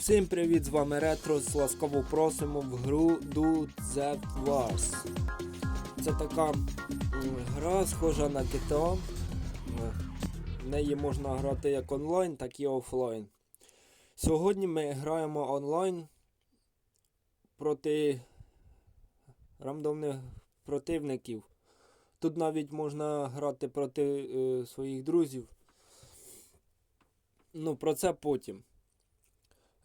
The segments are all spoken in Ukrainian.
Всім привіт, з вами Ретрос. Ласкаво просимо в гру Do The Wars. Це така гра, схожа на GTA. В неї можна грати як онлайн, так і офлайн. Сьогодні ми граємо онлайн проти рандомних противників. Тут навіть можна грати проти е, своїх друзів. Ну, про це потім.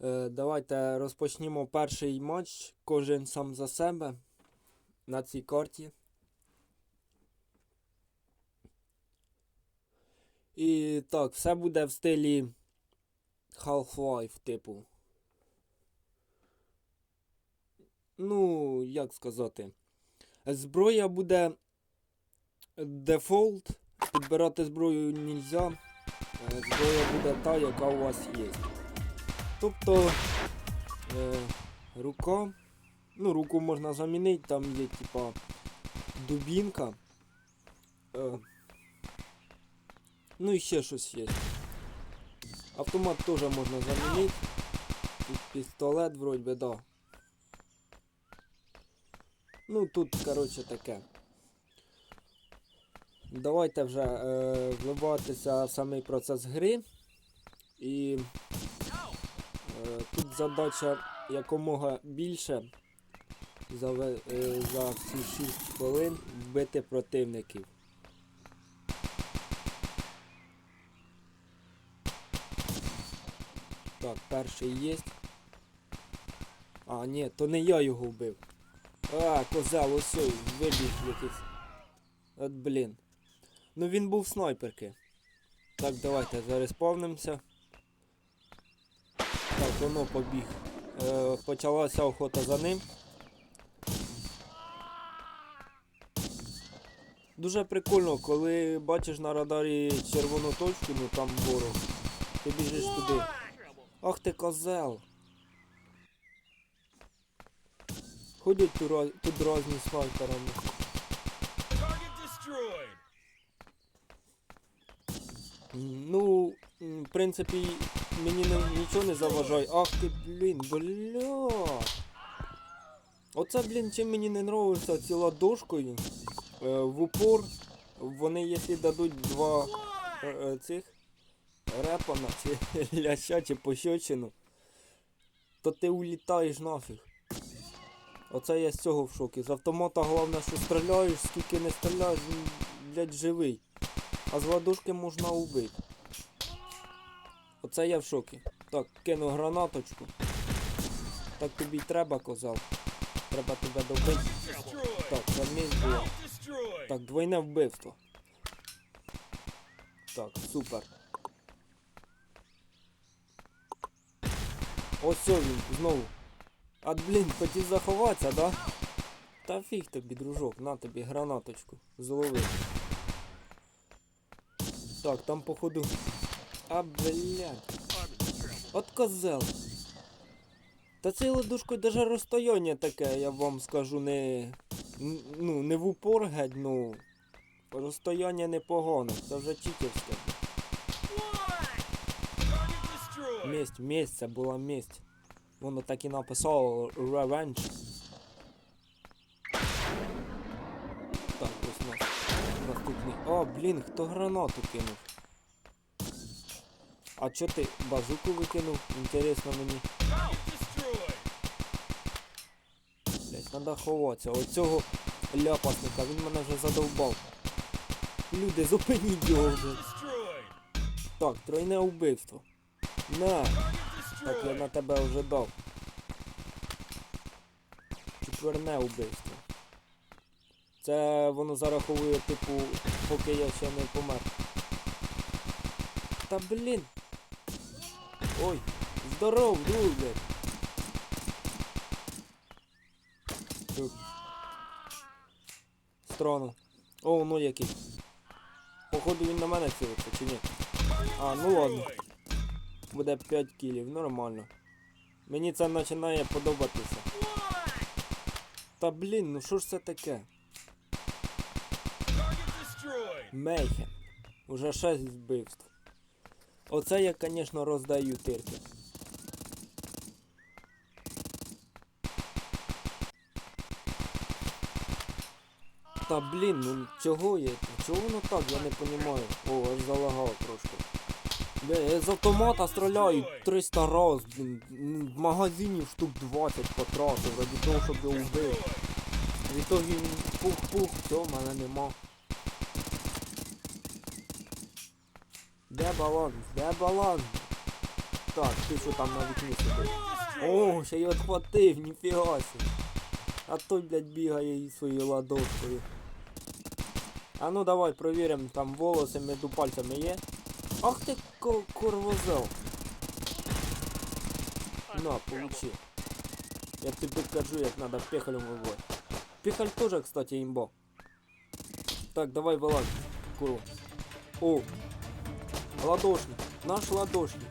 Е, давайте розпочнімо перший матч. Кожен сам за себе на цій карті. І так, все буде в стилі Half-Life, типу. Ну, як сказати. Зброя буде дефолт. Підбирати зброю нельзя. Е, Зброя буде та, яка у вас є. Тобто е, рука. Ну, руку можна замінити, там є типа дубінка. Е, ну і ще щось є. Автомат теж можна замінити. Тут пістолет вроді би, да. Ну тут, коротше, таке. Давайте вже е, вливатися в самий процес гри. І Тут задача якомога більше за, е, за всі 6 хвилин вбити противників. Так, перший є. А, ні, то не я його вбив. А, козел, ось вибіг якийсь. От блін. Ну він був снайперки. Так, давайте зареспавнимося. Воно побіг. Е, почалася охота за ним. Дуже прикольно, коли бачиш на радарі червону точку, ну там ворог. Ти біжиш туди. Ах ти козел. Ходять тут, тут різні снайперами. Target Ну, в принципі, мені не, нічого не заважає. Ах ти, блін, бля. Оце, блін, чим мені не нравиться ціла дошкою. Е, в упор вони, якщо дадуть два е, е, цих репана, чи ляща, чи пощечину, то ти улітаєш нафіг. Оце я з цього в шокі. З автомата головне, що стріляєш, скільки не стріляєш, блядь, живий. А з ладошки можна убити. Оце я в шокі. Так, кину гранаточку. Так тобі й треба, козал. Треба тебе добити. Так, це місць було. Так, двойне вбивство. Так, супер. Ось він, знову. А блін, хотів заховатися, да? Та фіг тобі, дружок, на тобі гранаточку. Зловив. Так, там походу. А блядь. От козел. Та цей ладушкою даже розстояння таке, я вам скажу, не. Ну, не в упор геть, ну. Розстояння непогане, це вже читерське. Месть, месть, це була месть. Воно так і написало Revenge. Наступний. О, блін, хто гранату кинув? А чо ти базуку викинув? Інтересно мені. Блять, надо ховатися. Оцього ляпасника, він мене вже задовбав. Люди, зупиніть його вже. Так, тройне вбивство. На! Так, я на тебе вже дав. Четверне вбивство. Це воно зараховує, типу, поки я ще не помер. Та блін. Ой, здоров. Тут. Странно. О, ну який. Походу він на мене цілиться, чи ні? А, ну ладно. Буде 5 кілів, нормально. Мені це починає подобатися. Та блін, ну що ж це таке? Мейхен. Уже 6 вбивств. Оце я, конечно роздаю тирки. Та блін, ну чого я? Чого воно так, я не розумію. О, аж залагав трошки. Бля, я з автомата стріляю 300 раз, блін. Ну, в магазині штук 20 потратив, раді того, щоб я вбив. В ітогі пух-пух, все, мене нема. Де баланс? Де баланс? Так, ти що там на вікні сидиш? О, ще й отхватив, ніфіга сі. А той, блядь, бігає із своєю ладошкою. А ну давай провіримо, там волоси між пальцями є. Ах ти ко- корвозел. На, получи. Я тобі кажу, як надо пехалем виводити. Пехаль тоже, кстати, имба. Так, давай вылазь, куру. О, ладошник, наш ладошник.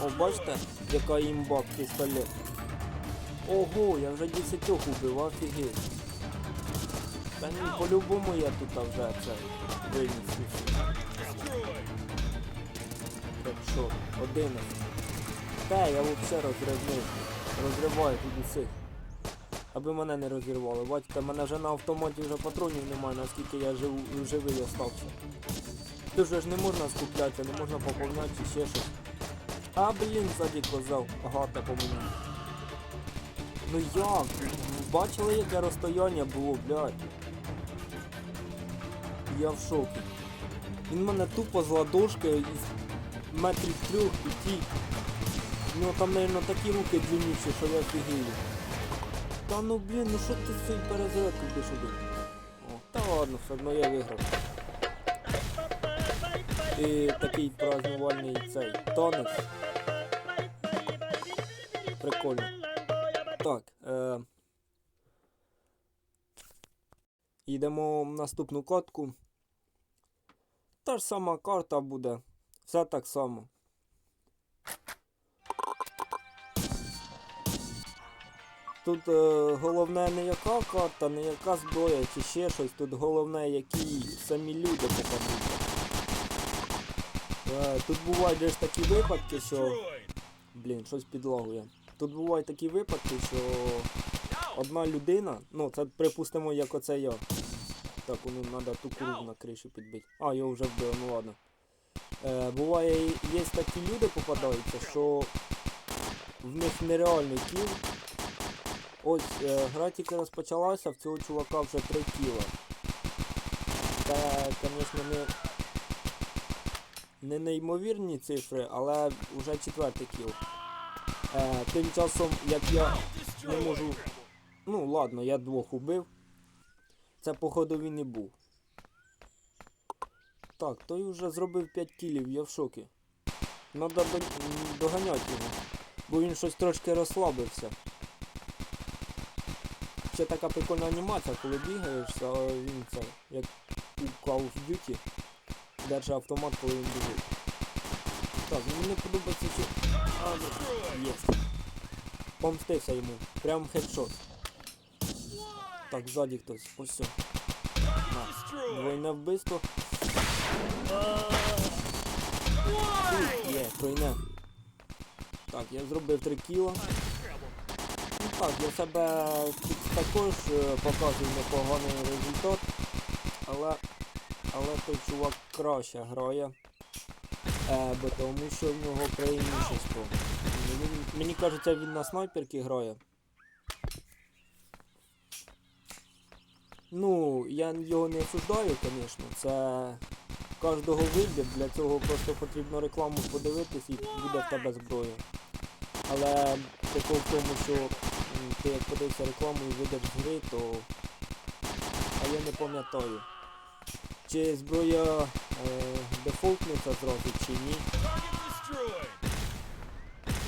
О, бачите, яка імба пістолет. Ого, я вже 10 убив, офігеть. Та ні, по-любому я тут вже це виніс. Так що, 11. Та, я взагалі розривник. Розриваю тут усіх. Аби мене не розірвали. Бачите, мене вже на автоматі вже патронів немає, наскільки я жив, живий остався. Дуже ж не можна скуплятися, не можна поповняти ще щось. А блін, ззаді козел. Гата по мені. Ну як? Бачили, яке розстояння було, блядь. Я в шокі. Він мене тупо з ладошкою із метрів трьох п'яти. У нього там, мабуть, такі руки длинніші, що я офігію. Та ну блін, ну що ти з цією перезарядкою будеш? О, та ладно, все одно я виграв. І такий празднувальний цей танець. Прикольно. Так. Е... Йдемо в наступну катку. Та ж сама карта буде. Все так само. Тут е, головне не яка карта, не яка зброя чи ще щось. Тут головне, які самі люди попадуть. Е, тут бувають ж такі випадки, що. Блін, щось підлагує. Тут бувають такі випадки, що одна людина, ну це припустимо, як оце я. Так, ну треба ту куру на криші підбити. А, його вже вбили, ну ладно. Е, буває, є такі люди попадаються, що в них нереальний кіл. Ось е, гра тільки розпочалася, в цього чувака вже 3 кіла. Це, звісно, не, не неймовірні цифри, але вже четвертий кіл. Е, тим часом, як я не можу. Ну, ладно, я двох убив. Це, походу, він і був. Так, той вже зробив 5 кілів, я в шокі. Надо до... доганяти його. Бо він щось трошки розслабився. Ще така прикольна анімація, коли бігаєш, а він це, як у Call of Duty, держить автомат, коли він біжить. Так, мені не подобається, що... А, ну, Єсть. Помстився йому. Прям хедшот. Так, ззаді хтось. Ось все. На. Двойне вбивство. Ух, Є, тройне. Так, я зробив 3 кіла. Ну так, для себе також е, показую непоганий результат. Але. Але той чувак краще грає. Е, бо тому що в нього преимущество. Мені, мені кажеться, він на снайперки грає. Ну, я його не осуждаю, звісно. Це кожного вибір, для цього просто потрібно рекламу подивитись і буде в тебе зброя. Але прикол в тому, що ти як подивишся рекламу і вийдеш з гри, то. А я не пам'ятаю. Чи зброя е, дефолтниця зразу, чи ні.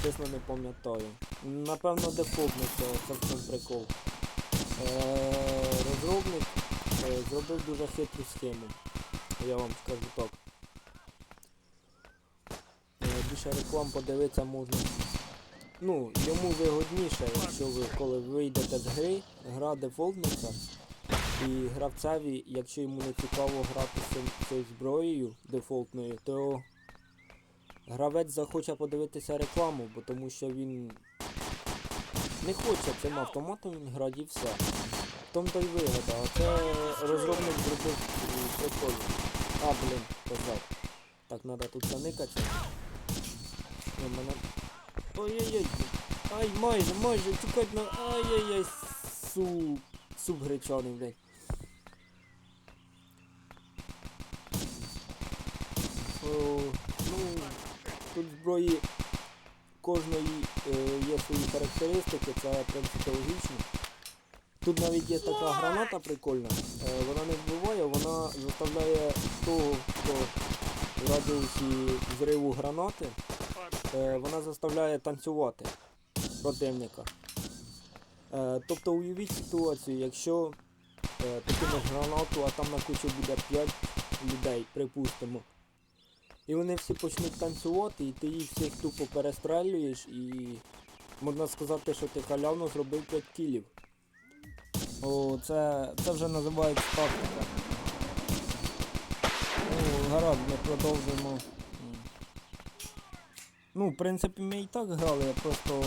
Чесно не пам'ятаю. Напевно дефолтниця, це в цьому прикол. Е, розробник е, зробив дуже хитру схему. Я вам скажу так. Більше реклам подивитися можна. Ну, йому вигодніше, якщо ви коли вийдете з гри, гра дефолтниця. І гравцеві, якщо йому не цікаво грати з цією зброєю дефолтною, то гравець захоче подивитися рекламу, бо тому що він не хоче цим автоматом він грати і все. В тому то й вигода, а це розробник зробив прикольно. А, блін, казав. Так, треба тут заникатися. Ні, мене... Ой-ой-ой. Ай, майже, майже, тікать на... Ай-яй-яй, суп. Суп гречаний, блядь. Ну, тут зброї кожної е, є свої характеристики, це в принципі логічно. Тут навіть є така граната прикольна. Е, вона не вбиває, вона заставляє того, хто в радіусі зриву гранати, е, вона заставляє танцювати противника. Е, тобто уявіть ситуацію, якщо е, ти кинеш гранату, а там на кучі буде 5 людей, припустимо. І вони всі почнуть танцювати, і ти їх всіх тупо перестрелюєш і можна сказати, що ти халявно зробив 5 кілів. О, це, це вже називається тактика. Ну, гаразд, ми продовжимо. М. Ну, в принципі, ми і так грали, я просто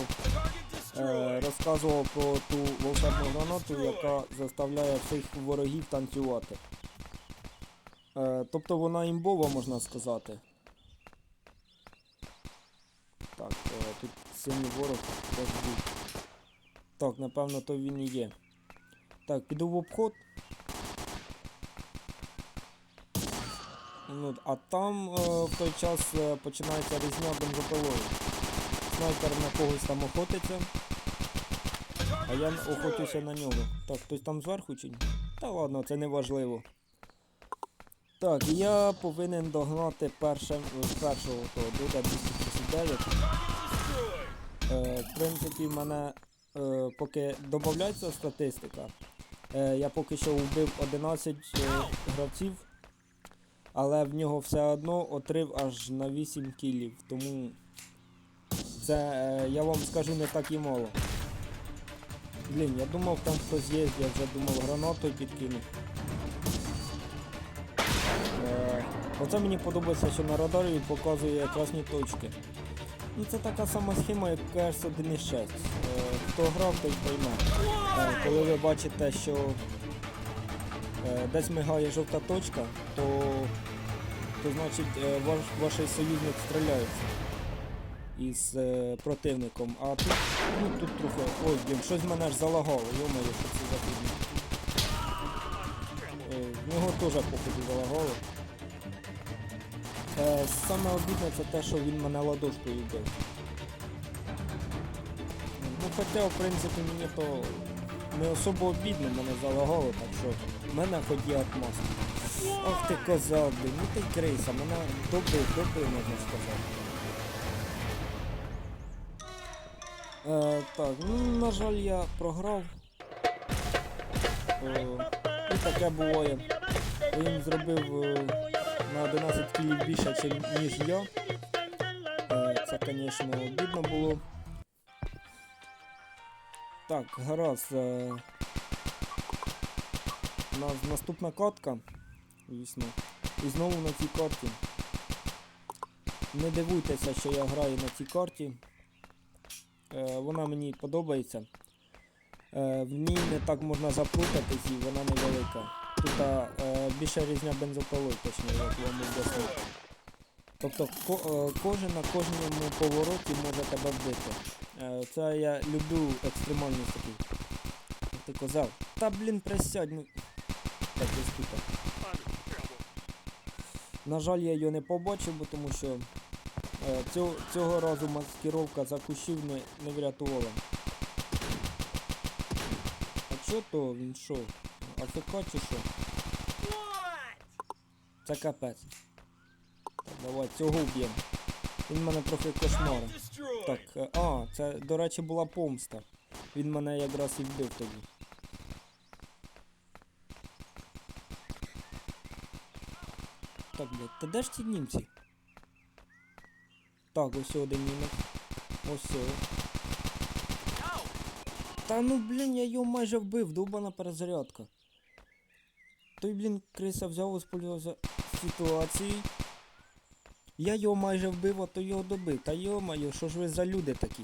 е, розказував про ту волшебну гранату, яка заставляє всіх ворогів танцювати. Е, тобто вона імбова, можна сказати. Так, е, тут синій ворог теж був. Так, напевно, то він і є. Так, піду в обход. Ну, а там е, в той час е, починається різня бензопилою. Снайпер на когось там охотиться, а я охочуся на нього. Так, хтось там зверху чи ні? Та ладно, це не важливо. Так, я повинен догнати перше, першого того Дуда 239. Е, в принципі, в мене е, поки додається статистика. Е, я поки що вбив 11 е, гравців, але в нього все одно отрив аж на 8 кілів. Тому це, я вам скажу, не так і мало. Блін, я думав там хтось є, я вже думав гранатою підкинув. Оце мені подобається, що на радарі показує красні точки. Ну це така сама схема, як КС 1.6. Е, хто грав, той пойме. Е, коли ви бачите, що е, десь мигає жовта точка, то, то значить ваш, ваш союзник стріляється із противником. А тут, ну, тут трохи. Ой, блін, щось мене ж залагало, йомаю, що це за фігня. Нього теж походу залагало. Е, саме обідне це те, що він мене ладошкою бив. Ну хоча в принципі мені то не особо обідно мене залагало, так що в мене хоч є атмос. Ах ти козак, блін, ну ти криса, мене добив, добив, можна сказати. Е, так, ну на жаль я програв. Е, і таке буває. Він зробив е, на 11 кілів більше, ніж я. Е, Це, звісно, обідно було. Так, гаразд. е, У нас наступна катка. Звісно. І знову на цій карті. Не дивуйтеся, що я граю на цій карті. Е, Вона мені подобається. Е, В ній не так можна заплутатись і вона невелика. Тут е, більше різня бензопилою, точно, як вам об'яснив. Тобто ко- е, кожен на кожному повороті може тебе вбити. Е, це я люблю екстремальність такий. Як ти казав. Та блін, присядь, ну. Так, тут. На жаль, я його не побачив, бо тому що е, цього, цього разу маскировка за кущів не, не врятувала. А чо то він що? АФК чи що? Це капець. Так, давай, цього вб'ємо. Він мене трохи. Destroyed. Так, е, а, це, до речі, була помста. Він мене якраз і вбив тоді. Так, блядь, та де ж ці німці? Так, ось один німець. Ось. Та ну блін, я його майже вбив, довбана перезарядка. Той, блін, криса взяв, воспользувався ситуацією. Я його майже вбив, а то його добив. Та йо-моє, що ж ви за люди такі?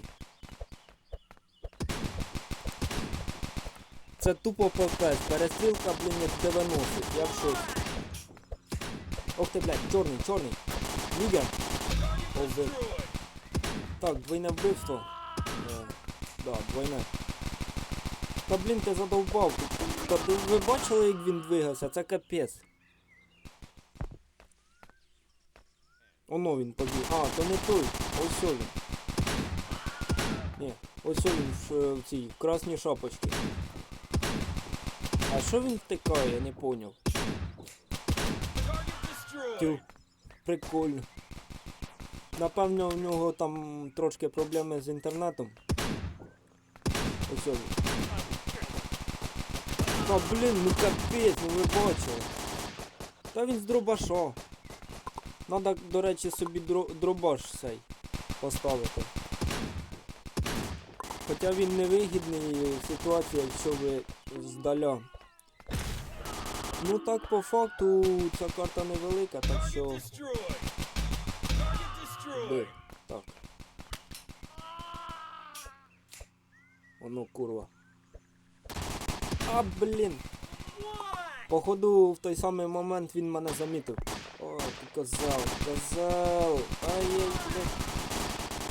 Це тупо ППС. Перестрілка, блін, як 90. Я в шоці. Ох ти, блядь, чорний, чорний. Нігер. О. Так, двойне вбивство. Е, да, двойне. Та блін, ти задовбав. Та ви- ви бачили, як він двигався? Це капець. Оно він побіг. А, то не той. Ось він. Ні, ось він в, в цій красній шапочці. А що він втикає, я не поняв. Тю, прикольно. Напевно, у нього там трошки проблеми з інтернетом. Ось він. Та блін, ну капець, ну ви бачили. Та він з дробаша. Надо, до речі, собі дробаш цей поставити. Хоча він не вигідний в ситуації, якщо ви здаля. Ну так по факту ця карта невелика, так що. Б. Так. Воно курва. А, блін. Походу в той самий момент він мене замітив. О, ти козал, козал. Ай-яй, блядь.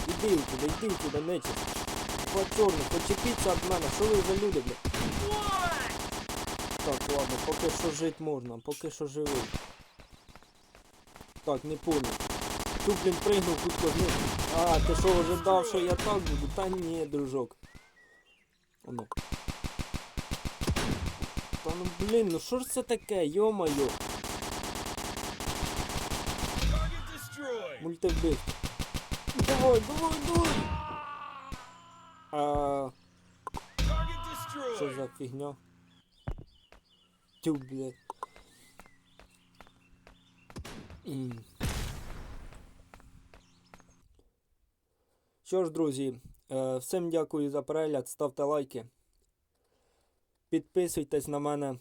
Іди туди, іди туди, нечисть. По чорну, почепіться від мене, що ви за люди, блядь? Так, ладно, поки що жити можна, поки що живий. Так, не понял. Тут, блін, пригнув хутко вниз. А, ти що, ожидав, що я так буду? Та ні, дружок. Оно. Та ну блін, ну що ж це таке, destroyed. Мультивбивство. Давай, давай, давай. А, що за фігня? Тю, блядь. М. Що ж, друзі, е, всім дякую за перегляд, ставте лайки. Підписуйтесь на мене.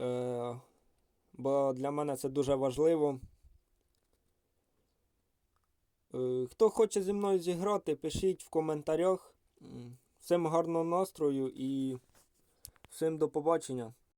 е, Бо для мене це дуже важливо. Е, Хто хоче зі мною зіграти, пишіть в коментарях. Всім гарного настрою і всім до побачення.